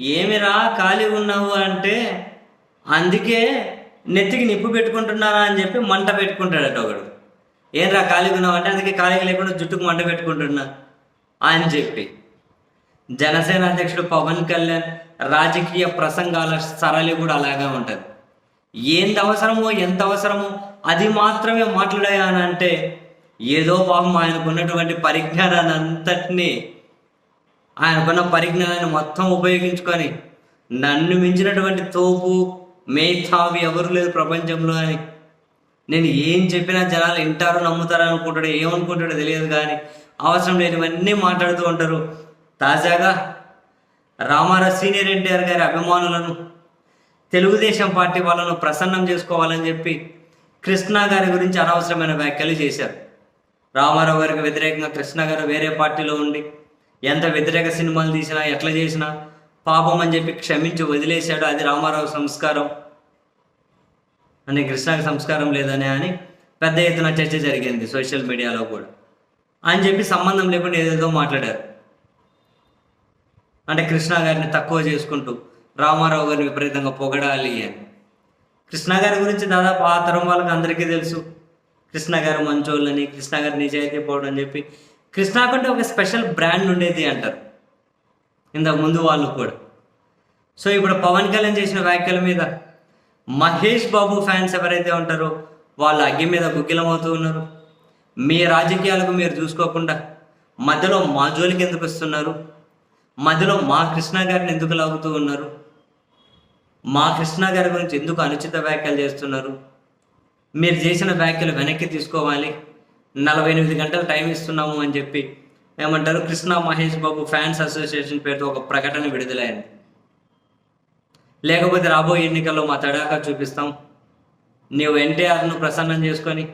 ఏమిరా ఖాళీగా ఉన్నావు అంటే? అందుకే నెత్తికి నిప్పు పెట్టుకుంటున్నారా అని చెప్పి మంట పెట్టుకుంటాడట ఒకడు. ఏంరా ఖాళీగా ఉన్నావు అంటే? అందుకే ఖాళీగా లేకుండా జుట్టుకు మంట పెట్టుకుంటున్నా అని చెప్పి. జనసేన అధ్యక్షుడు పవన్ కళ్యాణ్ రాజకీయ ప్రసంగాల సరళి కూడా అలాగే ఉంటుంది. ఏంది అవసరమో? ఎంత అవసరమో? అది మాత్రమే మాట్లాడాయా? అని అంటే ఏదో పాపం ఆయనకున్నటువంటి పరిజ్ఞానాన్ని అంతటినీ ఆయనకున్న పరిజ్ఞానాన్ని మొత్తం ఉపయోగించుకొని నన్ను మించినటువంటి తోపు మేధావి ఎవరు లేదు ప్రపంచంలో అని నేను ఏం చెప్పినా జనాలు వింటారో నమ్ముతారో అనుకుంటాడు ఏమనుకుంటాడో తెలియదు కానీ అవసరం లేనివన్నీ మాట్లాడుతూ ఉంటారు. తాజాగా రామారావు సీనియర్ ఎన్టీఆర్ గారి అభిమానులను తెలుగుదేశం పార్టీ వాళ్ళను ప్రసన్నం చేసుకోవాలని చెప్పి కృష్ణా గారి గురించి అనవసరమైన వ్యాఖ్యలు చేశారు. రామారావు గారికి వ్యతిరేకంగా కృష్ణ గారు వేరే పార్టీలో ఉండి ఎంత వ్యతిరేక సినిమాలు తీసినా ఎట్లా చేసినా పాపం అని చెప్పి క్షమించి వదిలేశాడు అది రామారావు సంస్కారం. అని కృష్ణకి సంస్కారం లేదనే అని పెద్ద ఎత్తున చర్చ జరిగింది సోషల్ మీడియాలో కూడా. అని చెప్పి సంబంధం లేకుండా ఏదేదో మాట్లాడారు. అంటే కృష్ణ గారిని తక్కువ చేసుకుంటూ రామారావు గారిని విపరీతంగా పొగడాలి అని. కృష్ణ గారి గురించి దాదాపు ఆ తరం వాళ్ళకి అందరికీ తెలుసు. కృష్ణ గారు మంచోళ్ళని కృష్ణ గారు నిజాయితీ పోవడం అని చెప్పి కృష్ణ కంటే ఒక స్పెషల్ బ్రాండ్ ఉండేది అంటారు. ఇంతకు ముందు వాళ్ళు కూడా. సో ఇప్పుడు పవన్ కళ్యాణ్ చేసిన వ్యాఖ్యల మీద మహేష్ బాబు ఫ్యాన్స్ ఎవరైతే ఉంటారో వాళ్ళు అగ్గి మీద గుగ్గిలమవుతూ ఉన్నారు. మీ రాజకీయాలకు మీరు చూసుకోకుండా మధ్యలో మా జోలికి ఎందుకు వస్తున్నారు? మధ్యలో మా కృష్ణ గారిని ఎందుకు లాగుతూ ఉన్నారు? మా కృష్ణ గారి గురించి ఎందుకు అనుచిత వ్యాఖ్యలు చేస్తున్నారు? మీరు చేసిన వ్యాఖ్యలు వెనక్కి తీసుకోవాలి. నలభై ఎనిమిది గంటలు టైం ఇస్తున్నాము అని చెప్పి ఏమంటారు కృష్ణ మహేష్ బాబు ఫ్యాన్స్ అసోసియేషన్ పేరుతో ఒక ప్రకటన విడుదలైంది. లేకపోతే రాబోయే ఎన్నికల్లో మా తడాకా చూపిస్తాం. నీవు ఎన్టీఆర్ను ప్రసన్నం చేసుకొని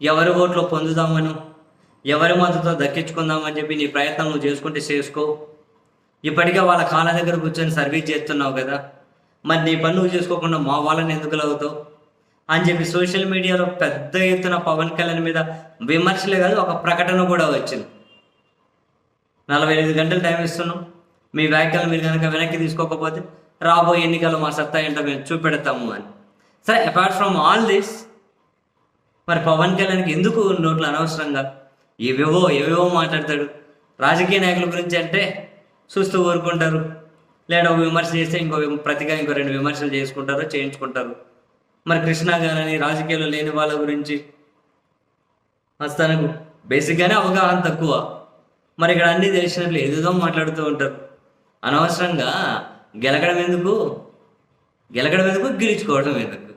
ఎవరి ఓట్లు పొందుదామను ఎవరి మద్దతు దక్కించుకుందామని చెప్పి నీ ప్రయత్నం నువ్వు చేసుకుంటే చేసుకో. ఇప్పటికే వాళ్ళ కాళ్ళ దగ్గర కూర్చొని సర్వీస్ చేస్తున్నావు కదా. మరి నీ పని నువ్వు చేసుకోకుండా మా వాళ్ళని ఎందుకు లాగుతావు? అని చెప్పి సోషల్ మీడియాలో పెద్ద ఎత్తున పవన్ కళ్యాణ్ మీద విమర్శలే కాదు ఒక ప్రకటన కూడా వచ్చింది. నలభై ఐదు గంటలు టైం ఇస్తున్నాం. మీ వ్యాఖ్యలు మీరు కనుక వెనక్కి తీసుకోకపోతే రాబోయే ఎన్నికల్లో మా సత్తా ఏంటో మేము చూపెడతాము అని. సరే అపార్ట్ ఫ్రమ్ ఆల్ దిస్ మరి పవన్ కళ్యాణ్కి ఎందుకు నోట్లు అనవసరంగా? ఏవేవో ఏవేవో మాట్లాడతాడు. రాజకీయ నాయకుల గురించి అంటే చూస్తూ ఊరుకుంటారు. లేదా ఒక విమర్శ చేస్తే ఇంకో విమ- ప్రతిగా ఇంకో రెండు విమర్శలు చేసుకుంటారు చేయించుకుంటారు. మరి కృష్ణ గారని రాజకీయాలు లేని వాళ్ళ గురించి తనకు బేసిక్గానే అవగాహన తక్కువ. మరి ఇక్కడ అన్ని తెలిసినట్లు ఏదేదో మాట్లాడుతూ ఉంటారు. అనవసరంగా గెలకడం ఎందుకు? గెలకడం ఎందుకు? గెలుచుకోవడం ఎందుకు?